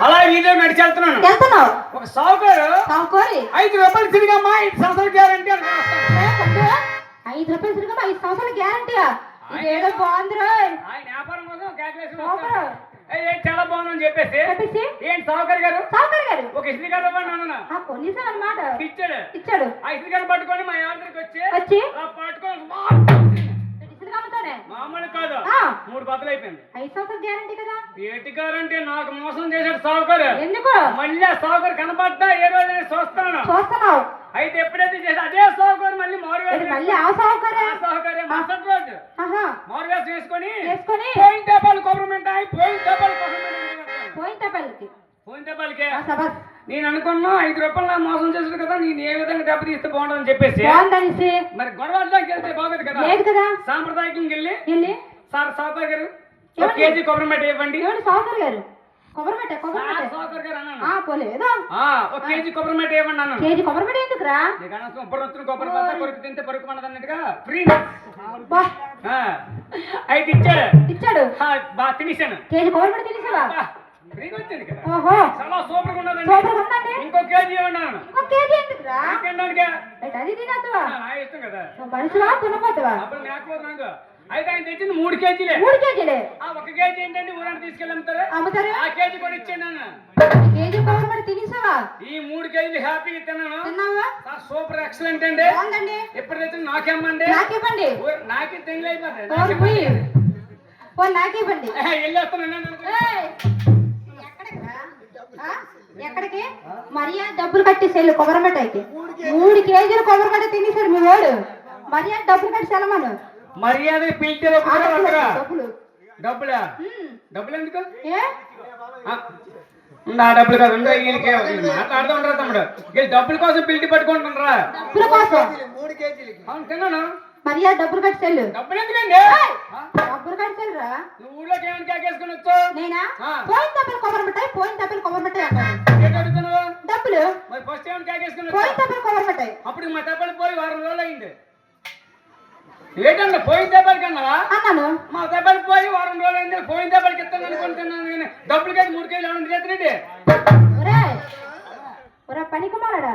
అలా వీధిలో నడిచి వెళ్తున్నాను. వెళ్తున్నావు? ఒక సావుకారు సావుకోరి? ఐదు రూపాయలు తిరిగమ్మా ఐదు సంవత్సరాలు గ్యారంటీ ఐదు రూపాయలు తిరిగి ఐదు సంవత్సరాలు గ్యారంటీయా ఇదేదో బాగుంది వ్యాపారం కోసం క్యాల్కులేషన్ చాలా బాగుందని చెప్పేసి ఏంటి సావుకారు గారు? సావుకారి గారు. ఒక ఇస్త్రీ గారు ఇచ్చాడు. ఇచ్చాడు. ఆ ఇస్త్రీ గారు పట్టుకొని మా ఆవిడకి వచ్చి వచ్చి? పట్టుకొని మూడు బద్దలు అయిపోయింది. ఐదు సంవత్సరాలు గ్యారంటీ కదా? ఏటికారంటే నాకు మోసం చేశాడు సావుకారు. ఎందుకు? మళ్ళీ ఆ సావుకారు కనపడ్డా ఏ రోజు నేను చూస్తాను చూస్తున్నావు. అయితే ఎప్పుడైతే చేసి అదే సావుకారు మళ్ళీ ఇది మారువేసి మళ్ళీ ఆ సావుకారే? సావుకారే మరుసటి రోజు ఆహా. వేసుకొని వేసుకొని? పోయిన దెబ్బలు కొబ్బరిమెంట్ అయి పోయిన దెబ్బలు కొబ్బరిమెంట్ పోయిన పోయిన దెబ్బలకే ఆ సభస్ నేను అనుకున్నా ఐదు రూపాయలు నా మోసం చేసాడు కదా నేను ఏ విధంగా దెబ్బ తీస్తే బాగుంటుందని చెప్పేసి. బాగుందనేసి మరి గొడవడానికి వెళ్తే బాగోదు కదా? లేదు కదా? సాంప్రదాయకంగా వెళ్ళి వెళ్ళి సార్ సావుకారు గారు ఒక? కేజీ కొబ్బరిమెంట్ ఇవ్వండి. ఏమండి సావుకారి గారు? కొబ్బరి పెట్ట కొబ్బరి సార్ పెట్ట సావుకారు గారు అన్నాను. ఆ పోలేదు? ఆ, ఒక కేజీ కొబ్బరిమెంట్ ఇవ్వండి అన్నాను. కేజీ కొబ్బరి పెట్ట ఎందుకురా? నీకు అనవసరం కొబ్బరి వస్తుంది కొబ్బరి పచ్చ కొరికి తింటే పరుకు పండదు అన్నట్టుగా ఫ్రీ. బా. అయితే ఇచ్చాడు. ఇచ్చాడు? ఆ, బాగా తినేసాను. కేజీ కొబ్బరి పెట్ట తినేసావా? ఫ్రీగా వచ్చింది కదా. ఓహో. చాలా సూపర్గా ఉన్నదండి సూపర్ ఉందండి? ఇంకో కేజీ ఇవ్వండి అన్నాను. ఇంకో కేజీ ఎందుకురా? తినడానికి బయట అది తినేద్దువా? నా ఇష్టం కదా. నువ్వు మనిషివా తినపోతావా అప్పుడు లేకపోతే నాకు అయితే ఆయన తెచ్చింది మూడు కేజీలే. మూడు కేజీలే? ఆ ఒక కేజీ ఏంటంటే ఊరంటే తీసుకెళ్ళి అమ్ముతారు? ఆ కేజీ కూడా ఇచ్చాను అన్న. కేజీ కొబ్బరి పెట్ట తినేసావా? ఈ మూడు కేజీలు హ్యాపీగా తిన్నాను. తిన్నావా? సూపర్ ఎక్సలెంట్ అండి. బాగుందండి. ఎప్పుడు తెచ్చింది? నాకేమ్మండి నాకివ్వండి. నాకే తెంగులు అయిపోతాయి ఓరి పోయి ఓ నాకివ్వండి. వెళ్ళొస్తాను ఏయ్! ఎక్కడికిరా? ఆ? ఎక్కడికి? మర్యాద డబ్బులు కట్టేసేళ్ళు కొబ్బరి మిఠాయికి మూడు కేజీలు. కొబ్బరి మిఠాయి తినేసాడు మీ వాడు. మర్యాద డబ్బులు కట్టి సెలమను మర్యాద పిలిచే డబ్బులు. డబ్బులా. డబ్బులు ఎందుకు? నా డబ్బులు కాదు వీళ్ళకి? వీళ్ళు మాట్లాడుతూ ఉంటారు తమ్ముడు? వీళ్ళు డబ్బుల కోసం పిలిచి పట్టుకుంటున్నారా? డబ్బుల కోసం. అవును తిన్నాను మర్యాద డబ్బులు కట్టి సెల్లు డబ్బులు ఎందుకండి? డబ్బులు కట్టి సెల్లురా నువ్వు ఊళ్ళోకి ఏమైనా కేకేసుకుని వచ్చావు? నేనా. పోయిన డబ్బులు కొబ్బరి మిఠాయి పోయిన డబ్బులు కొబ్బరి మిఠాయి అన్నాను ఏంటి అడుగుతున్నావు? డబ్బులు. మరి ఫస్ట్ ఏమైనా కేకేసుకుని పోయిన డబ్బులు కొబ్బరి మిఠాయి. అప్పుడు మా దెబ్బలు పోయి వారం రోజులు అయింది. ఏంటన్నా పోయిన దెబ్బలకి అన్నావా? అన్నాను. మా దెబ్బలు పోయి వారం రోజులు అయింది పోయిన దెబ్బలకి ఇస్తాను అనుకుంటున్నాను కానీ డబ్బులు కలిసి మూడు కేజీలు ఏమన్నా చేతిరెడ్డి ఒరే ఒరే పనికి మారాడా